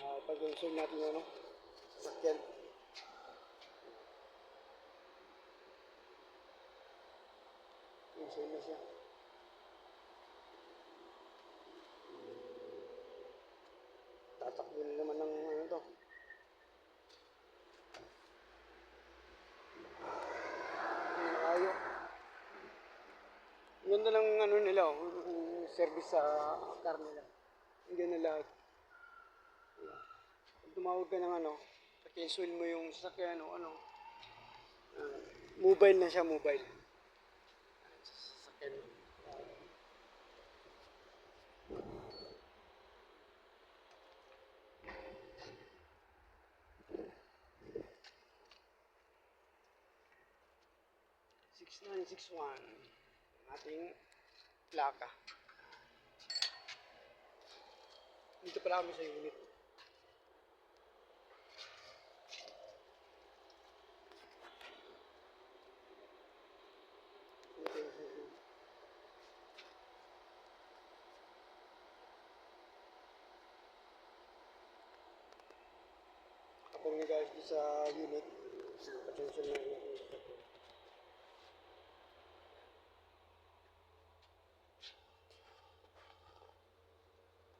cancel natin yung ano, sasakyan. Cancel na siya. Tatakbo na naman ng ano to. Ayo. Ganda ng ano nila, oh, service sa car nila. Lahat. Pag tumawag ka ng ano, cancel mo yung sasakyan o ano, ah, mobile na siya, mobile. Sasakyan mo. Six nine six one ating plaka. Dito pala kami sa unit. Kapag na guys sa unit.